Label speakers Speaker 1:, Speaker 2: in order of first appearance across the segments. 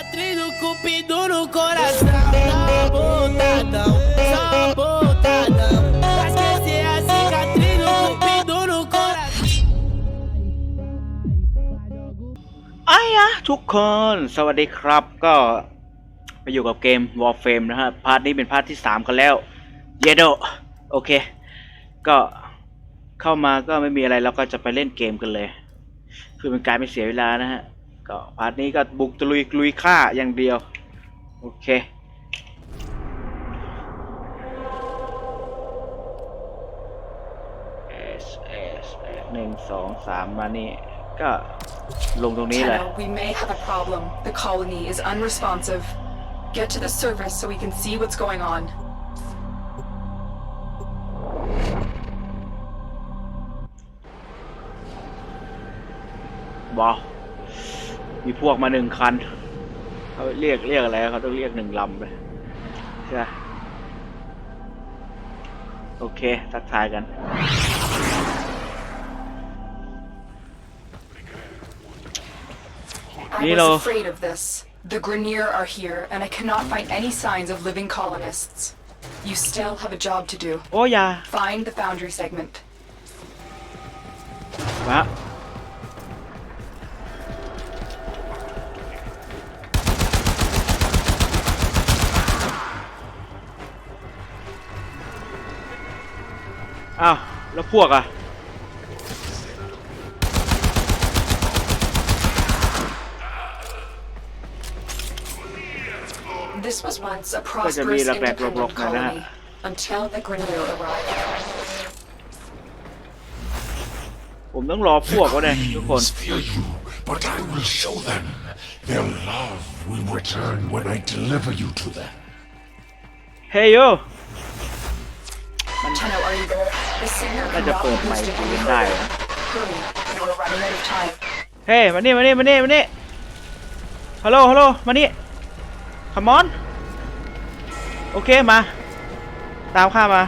Speaker 1: cicatriz do cupido no coração. Sabotadão, sabotadão. Pra esquecer a cicatriz do cupido no coração.
Speaker 2: ไอ้ยะทุกคนสวัสดีครับก็ไปอยู่กับเกม Warframe นะฮะพาร์ทนี้เป็นพาร์ทที่ 3 กันแล้ว เยโดโอเค ก็เข้ามาก็ไม่มีอะไรเราก็จะไปเล่นเกมกันเลย คือเป็นการไม่เสียเวลานะฮะ ก็พาร์ทนี้ก็บุกตะลุยลุยฆ่าอย่างเดียว โอเค S S หนึ่งสองสามมานี่ ก็ลงตรงนี้เลย
Speaker 3: Tenno, we may have a problem. The colony is unresponsive. Get to the surface so we can see what's going on.
Speaker 2: ว้าว มีพวกมาหนึ่งคันเขาเรียกเรียกอะไรเขาต้องเรียกหนึ่งลำเลยใช่ปะโอเค ทักทายกัน
Speaker 3: I
Speaker 2: Nilo.
Speaker 3: was afraid of this. The Grenier are here, and I cannot find any signs of living colonists. You still have a job to do.
Speaker 2: โอ้ยา
Speaker 3: Find the foundry segment.
Speaker 2: ว อ้าว แล้วพวกอ่ะ
Speaker 3: This was once a
Speaker 2: จะมี
Speaker 3: prosperous
Speaker 2: ระแบกระบบ
Speaker 3: independent
Speaker 2: หน่อยนะฮะ
Speaker 3: colony until the Grenier arrived.
Speaker 2: ผมต้องรอพวกเขาเนี่ยทุกคน
Speaker 4: Humans fear you, but I will show them. Their love will return when I deliver you to them.
Speaker 2: เฮ้ยโย น่าจะเปิดไมค์
Speaker 3: boosted
Speaker 2: คุยกันได้
Speaker 3: further.
Speaker 2: นะ
Speaker 3: Hurry, you are running out of time.
Speaker 2: เฮ้ยมานี่มานี่มานี่มานี่ฮัลโหลฮัลโหลมานี่ขมอนโอเคมา ตามข้ามา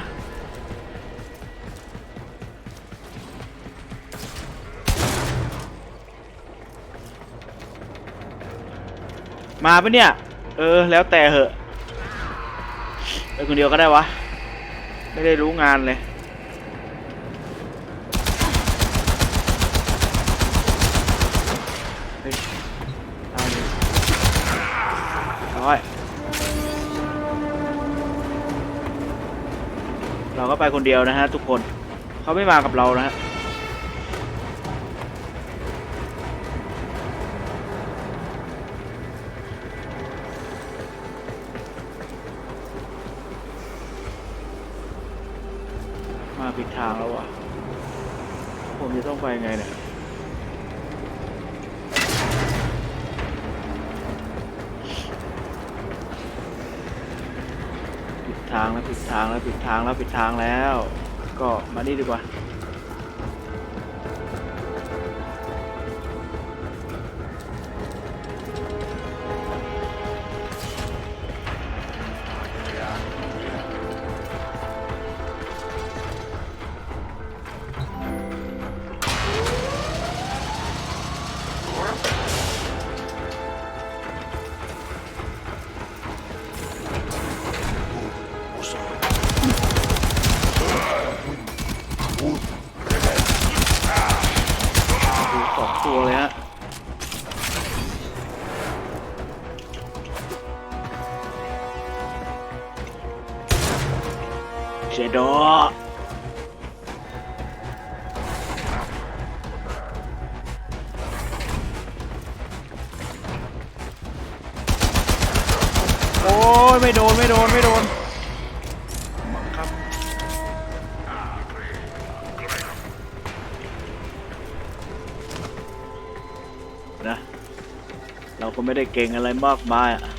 Speaker 2: มาปะเนี่ย เออ แล้วแต่เหอะ ไปคนเดียวก็ได้วะ ไม่ได้รู้งานเลย เฮ้ยเอาเลย ร้อย เราก็ไปคนเดียวนะฮะทุกคน เขาไม่มากับเรานะฮะมาผิดทางแล้ววะผมจะต้องไปไงเนี่ย ทางแล้วผิดทางแล้วผิดทางแล้ว ก็มานี่ดีกว่า เราก็ไม่ได้เก่งอะไรมากมายอะ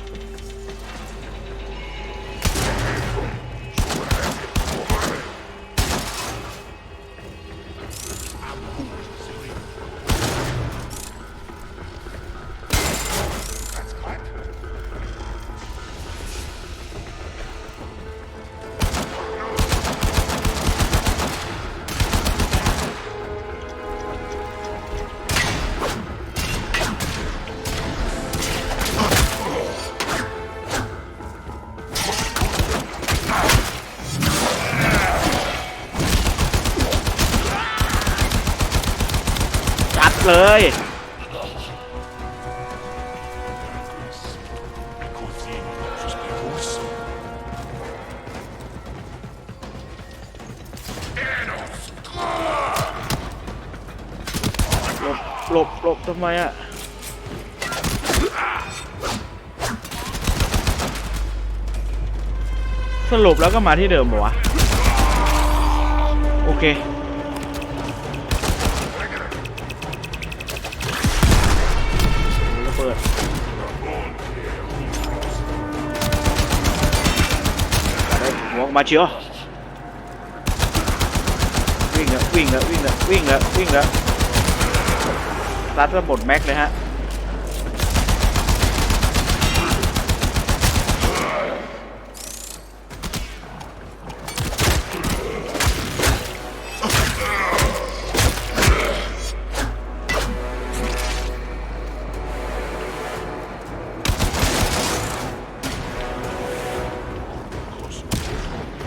Speaker 2: บทำไมอะสรุปแล้วก็มาที่เดิมปะวะ โอเค ระเบิดวอกมาเชียววิ่งแล้ววิ่งแล้ววิ่งแล้ววิ่งแล้ววิ่งแล้ว รัดระบดแม็กเลยฮะ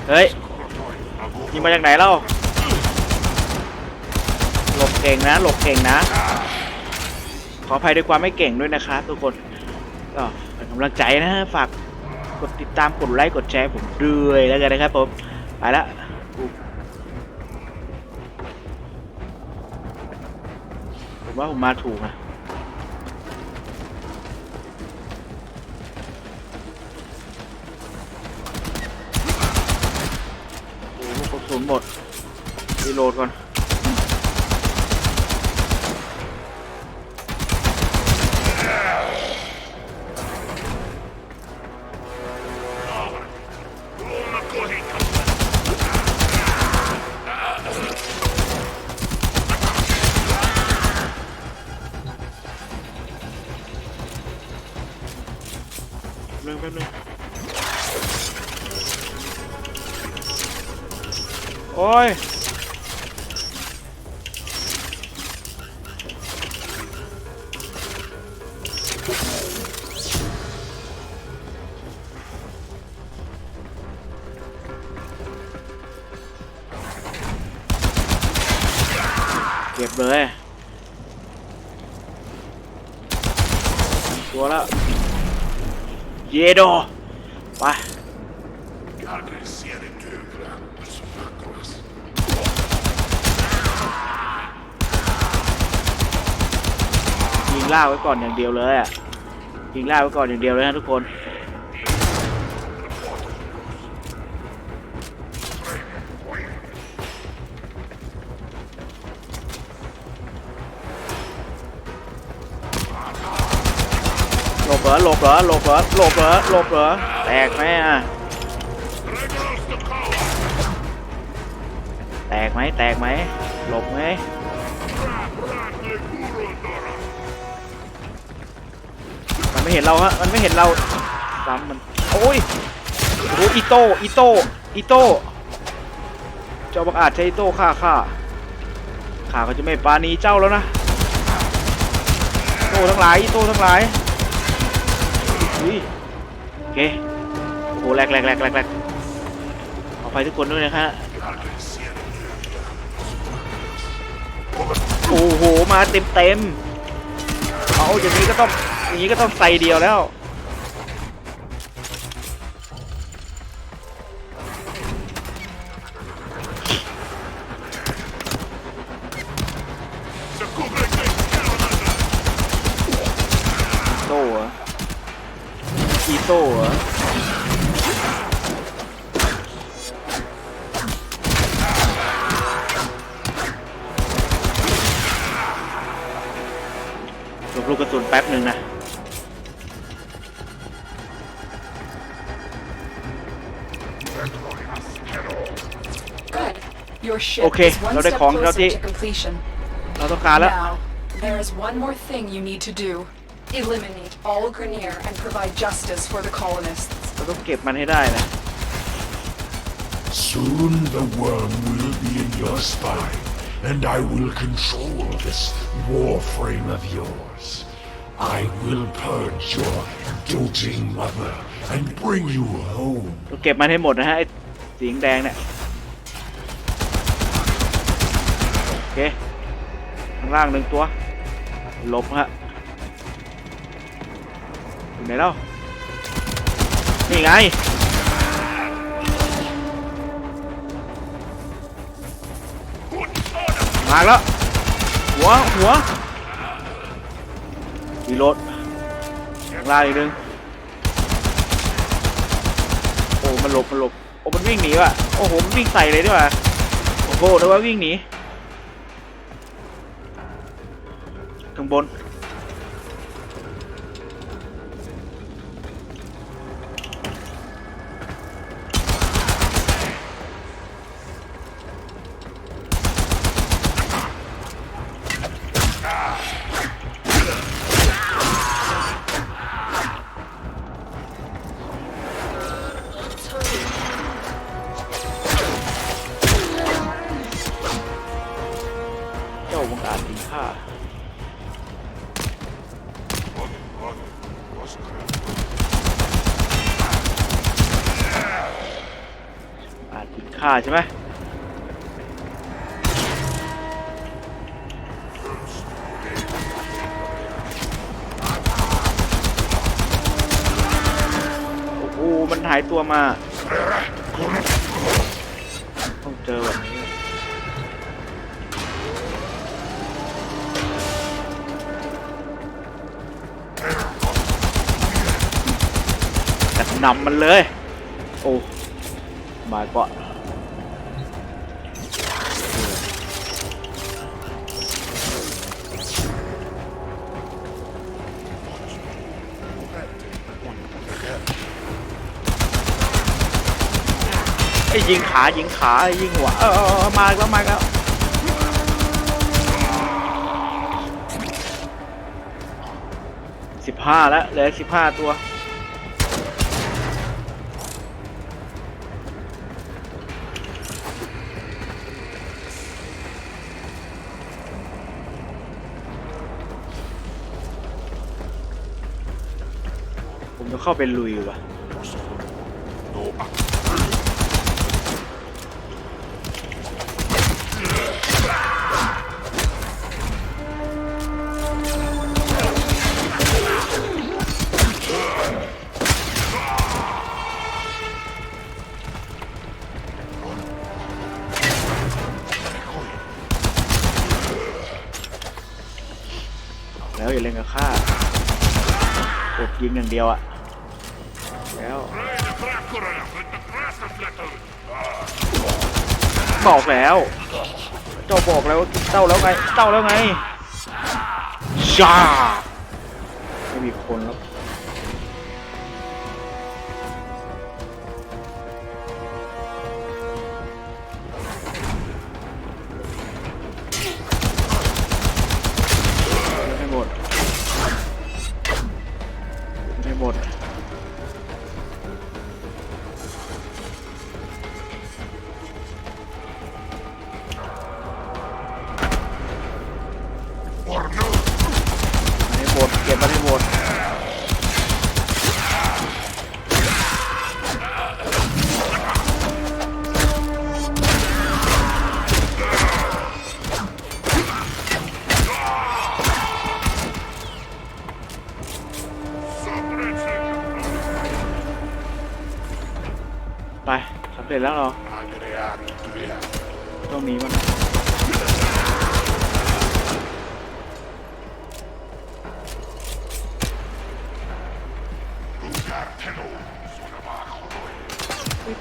Speaker 2: เฮ้ยยิงมาจากไหนเล่าหลบเก่งนะ หลบเก่งนะ ขออภัยด้วยความไม่เก่งด้วยนะครับทุกคนก็เป็นกำลังใจนะฮะฝากกดติดตามกดไลค์กดแชร์ผมด้วยแล้วกันนะครับผมไปละผมว่าผมมาถูกนะโอ้โหกระสุนหมดรีโหลดก่อน โอ้ยเก็บเลยตัวแล้วเยโด ไป ยิง ล่าไว้ก่อนอย่างเดียวเลยอะยิงล่าไว้ก่อนอย่างเดียวเลยนะทุกคนหลบเหรอหลบเหรอหลบเหรอหลบเหรอหลบเหรอแตกไหมอะแตกไหมแตกไหมหลบไหม ไม่เห็นเราฮะมันไม่เห็นเราซ้ำมันโอ้ยโอ้อีโต้อีโต้อีโต้เจ้าบังอาจใช้อีโต้ฆ่าข้าข้าก็จะไม่ปาณีเจ้าแล้วนะอีโต้ทั้งหลายอีโต้ทั้งหลายอุ้ยโอเคโอ้โหแรกแรกแรกแรกแรกขออภัยทุกคนด้วยนะฮะโอ้โหมาเต็มเต็มเอาอย่างนี้ก็ต้อง อย่างนี้ก็ต้องใส่เดียวแล้ว
Speaker 3: Your ship
Speaker 2: Okay,
Speaker 3: is one
Speaker 2: เราได้
Speaker 3: step
Speaker 2: ของเรา
Speaker 3: closer
Speaker 2: ที่
Speaker 3: to completion.
Speaker 2: เราต้องการแล้ว
Speaker 3: Now, there is one more thing you need to do. Eliminate all Grenier and provide justice for the colonists.
Speaker 2: เราต้องเก็บมันให้ได้นะ
Speaker 4: Soon the worm will be in your spine, and I will control this warframe of yours. I will purge your doting mother and bring you home.
Speaker 2: เราเก็บมันให้หมดนะฮะไอ้สีแดงเนี่ย เคข้างล่างหนึ่งตัวหลบฮะอยู่ไหนแล้วนี่ไงมาแล้ว หัว หัวมีรถข้างล่างอีกนึงโอ้มันหลบมันหลบโอ้มันวิ่งหนีว่ะโอ้โหมันวิ่งใส่เลยดีกว่าโอ้โหนึกว่าวิ่งหนี 4 หายตัวมาต้องเจอแบบนี้จัดนำมันเลย โอ้มาเกาะ ยิงขายิงขายิงหัวเออเออมาแล้วมาแล้วสิบห้าแล้วเหลือสิบห้าตัวผมต้องเข้าไปลุยว่ะ ดยิงอย่างเดียวอะแล้วบอกแล้วเจ้าบอกแล้วว่าเจ้าแล้วไงเจ้าแล้วไงชาไม่มีคนแล้ว ไปสำเร็จแล้วเหรอต้องหนีมัน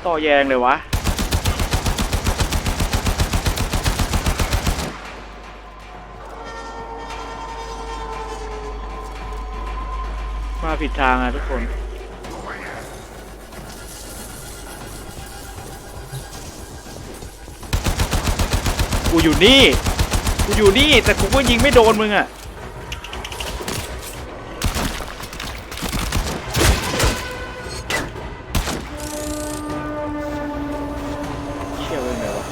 Speaker 2: ต่อแยงเลยวะมาผิดทางอะทุกคน กูอยู่นี่ กูอยู่นี่ แต่กูก็ยิงไม่โดนมึงอะเชี่ยเว้ยไหนวะ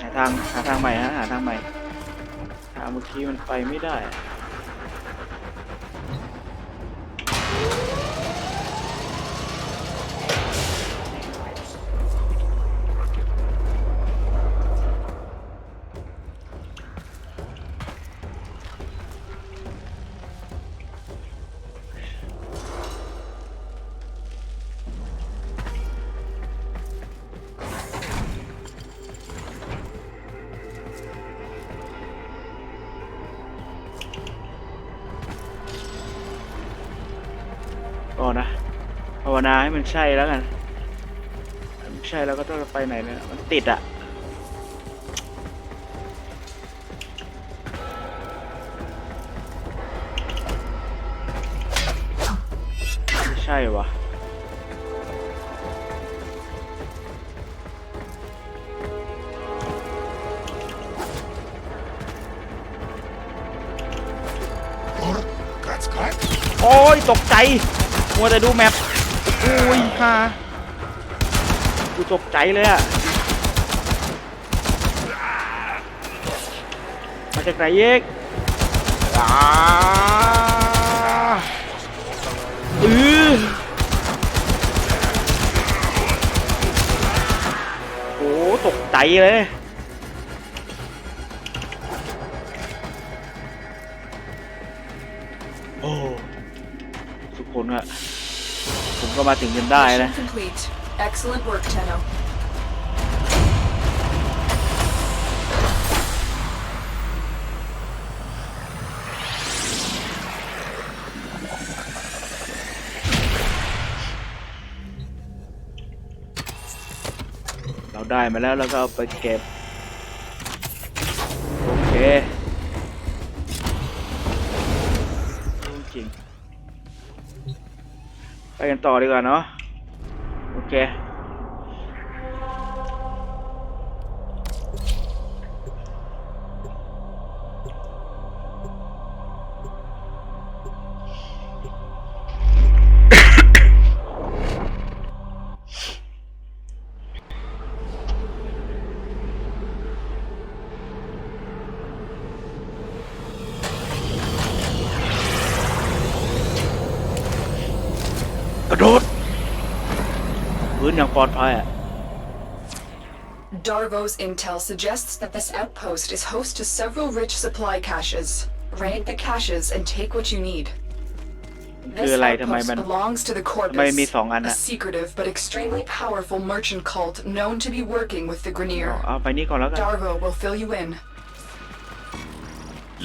Speaker 2: หาทาง หาทางใหม่ฮะ หาทางใหม่ เมื่อกี้มันไปไม่ได้อะ มันใช่แล้วกันมันใช่แล้วก็ต้องไปไหนเนี่ยมันติดอะไม่ใช่วะ
Speaker 5: That's correct.
Speaker 2: โอ้ยตกใจ มัวแต่ดูแมปโอ้ย ฮากูตกใจเลยอะมาจากไหนเยกอ่าอือโอ้ตกใจเลย ผมก็มาถึงจนได้นะ
Speaker 3: Mission complete. Excellent work, Tenno.
Speaker 2: เราได้มาแล้วแล้วก็เอาไปเก็บ โอเค ไปกันต่อดีกว่าเนาะโอเค โดดพื้นอย่างปลอดภัยอ่ะ
Speaker 3: Darvo's intel suggests that this outpost is host to several rich supply caches. Raid the caches and take what you need.
Speaker 2: คือ
Speaker 3: This
Speaker 2: อะไรทำไม
Speaker 3: outpost
Speaker 2: มัน
Speaker 3: belongs to the
Speaker 2: ทำไมมี
Speaker 3: Corpus,
Speaker 2: สองอัน
Speaker 3: a
Speaker 2: อะ
Speaker 3: secretive but extremely powerful merchant cult known to be working with the
Speaker 2: เอา
Speaker 3: Grenier.
Speaker 2: เอาไปนี่ก่อนแล้วกัน
Speaker 3: Darvo will fill you in.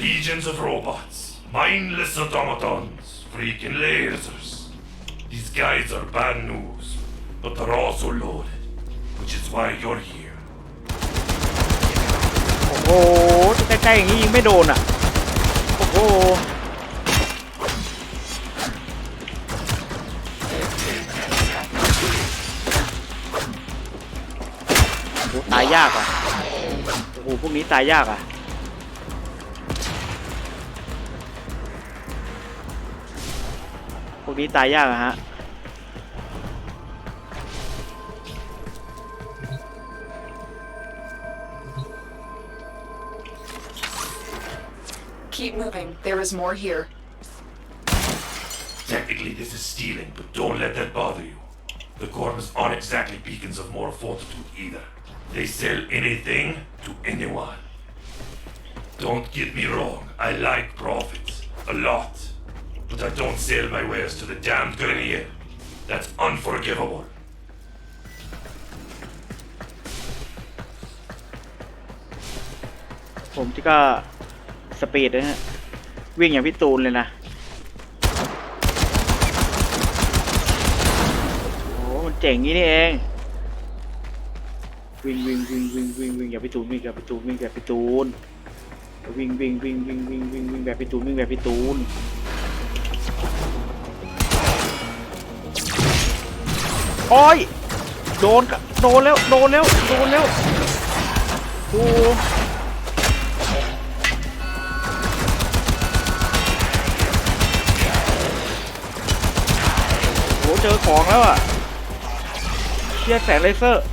Speaker 5: Legions of robots, mindless automatons, freaking lasers. These guys are bad news, but they're also loaded, which is why you're here.
Speaker 2: โอ้โหใกล้ๆอย่างนี้ยิงไม่โดนอะ โอ้โห โอ้โหตายยากอะ โอ้โห พวกนี้ตายยากอะ พวกนี้ตายยากอะฮะ
Speaker 3: Keep moving. There is more here.
Speaker 5: Technically, this is stealing, but don't let that bother you. The Corvus aren't exactly beacons of moral fortitude either. They sell anything to anyone. Don't get me wrong, I like profits. A lot. But I don't sell my wares to the damned Grenier. That's unforgivable.
Speaker 2: ผมที่ก็ สปีดนะฮะ วิ่งอย่างพี่ตูนเลยนะ โอ้มันเจ๋งงี้นี่เอง วิ่งวิ่งวิ่งวิ่งวิ่งวิ่งอย่างพี่ตูนวิ่งแบบพี่ตูนวิ่งแบบพี่ตูน วิ่งวิ่งวิ่งวิ่งวิ่งวิ่งวิ่งแบบพี่ตูนวิ่งแบบพี่ตูนโอ้ยโดนกะโดนแล้ว โดนแล้ว โดนแล้วโอ้ เจอของแล้วอะเชียแสงเลเซอร์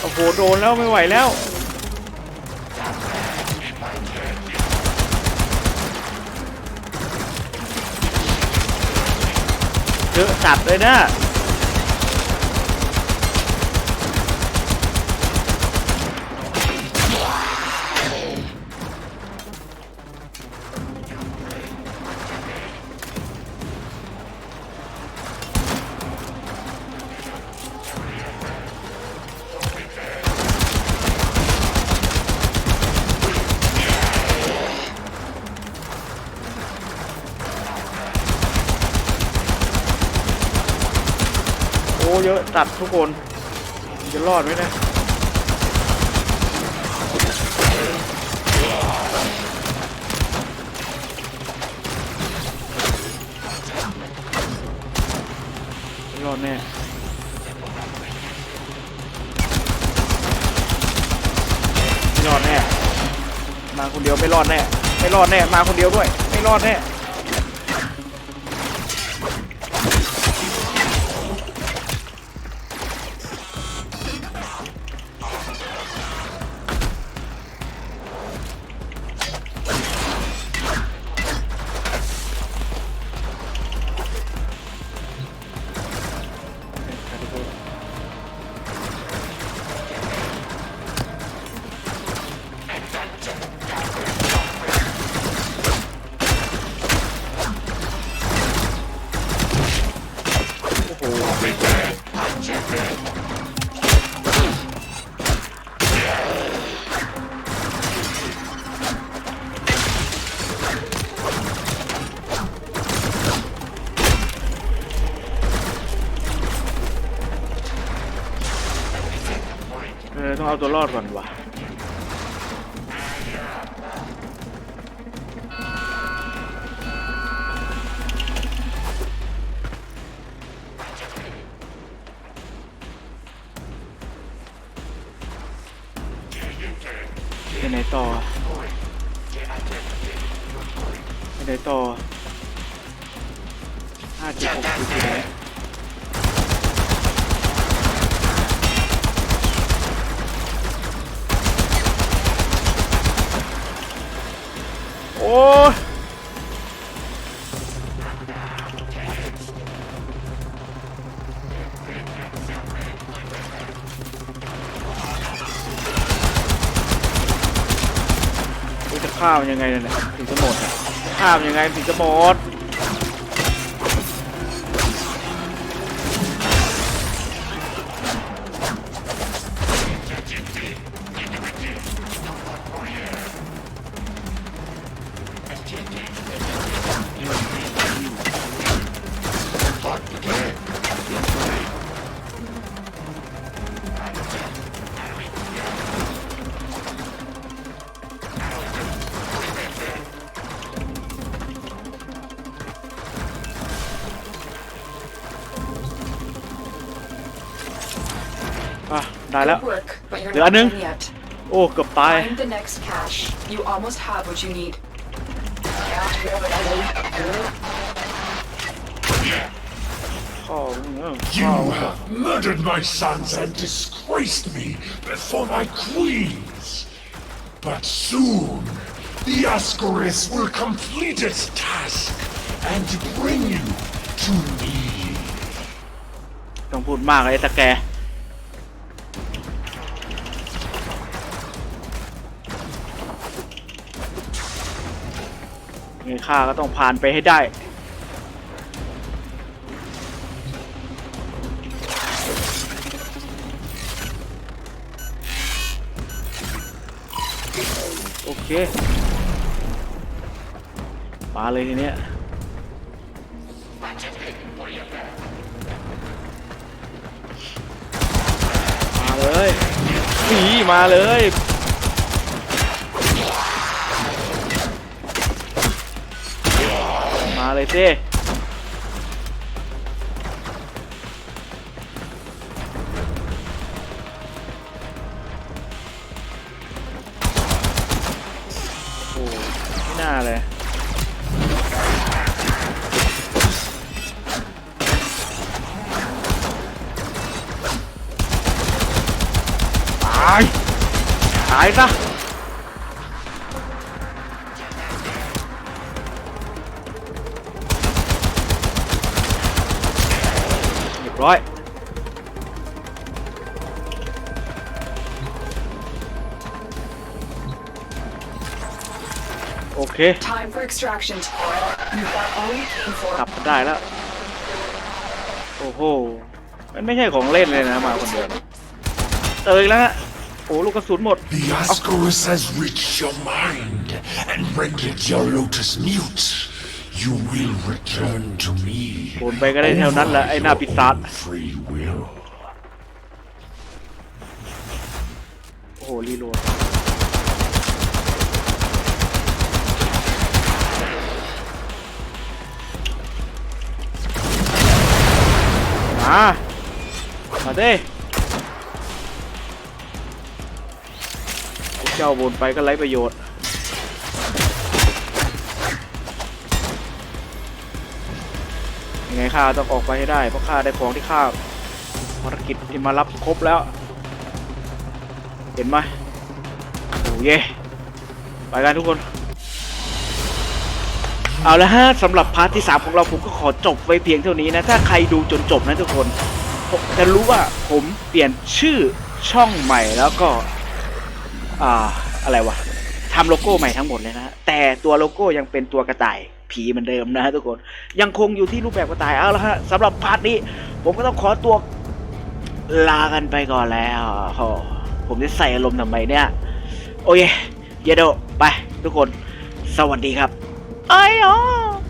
Speaker 2: โอ้โหโดนแล้วไม่ไหวแล้ว เยอะจัดเลยนะ อ้เยอะจัดทุกคนจะรอดไหมเนะรอดแน่ไม่รอดแน่ มาคนเดียวไม่รอดแน่ ไม่รอดแน่ มาคนเดียวด้วย ไม่รอดแน่าตัวรอดก่อนว่ะ ข้ามยังไงเนี่ยถึงจะหมดข้ามยังไงถึงจะหมด อ่ะ ได้แล้ว
Speaker 3: Good work, but you're
Speaker 2: Did I
Speaker 3: not
Speaker 2: know?
Speaker 3: done yet.
Speaker 2: โอ้เกือบตาย
Speaker 3: Find the next cache. You almost have what you need.
Speaker 2: พ่อมึงเออ
Speaker 4: You have murdered my sons and disgraced me before my queens. But soon, the Ascaris will complete its task and bring you to me.
Speaker 2: ต้องพูดมากเลยไอ้ตะแก ไงข้าก็ต้องผ่านไปให้ได้ โอเคมาเลยทีเนี้ยมาเลยหนีมาเลย สิโอ้ไม่น่าเลยตายซะ โอเค
Speaker 3: Time for extraction, Tora. You've got all you came
Speaker 2: กลับ
Speaker 3: for.
Speaker 2: มาได้แล้ว โอ้โห มันไม่ใช่ของเล่นเลยนะมาคนเดียวนะเจออีกแล้วฮะโอ้ลูกกระสุนหมด
Speaker 4: The Ascaris has reached your mind and rendered your lotus mute. You will return to me.
Speaker 2: โอนไปก็ได้เท่านั้นแหละไอ้หน้าปีศาจ
Speaker 4: Free will.
Speaker 2: โอ้โหรีโหลด มามาเด้เจ้าวนไปก็ไร้ประโยชน์ยังไงข้าต้องออกไปให้ได้เพราะข้าได้ของที่ข้าภารกิจที่มารับครบแล้ว เห็นไหมโอ้ยไปกันทุกคน เอาละฮะสำหรับพาร์ทที่ 3 ของเราผมก็ขอจบไว้เพียงเท่านี้นะ ถ้าใครดูจนจบนะทุกคนผมจะรู้ว่าผมเปลี่ยนชื่อช่องใหม่แล้วก็ อ่าอะไรวะทำโลโก้ใหม่ทั้งหมดเลยนะแต่ตัวโลโก้ยังเป็นตัวกระต่ายผีเหมือนเดิมนะฮะทุกคนยังคงอยู่ที่รูปแบบกระต่ายเอาละฮะสำหรับพาร์ทนี้ ผมก็ต้องขอตัวลากันไปก่อนแล้วผมจะใส่อารมณ์ทำไมเนี่ย โอเคเยโดไป ทุกคน สวัสดีครับ 哎呦！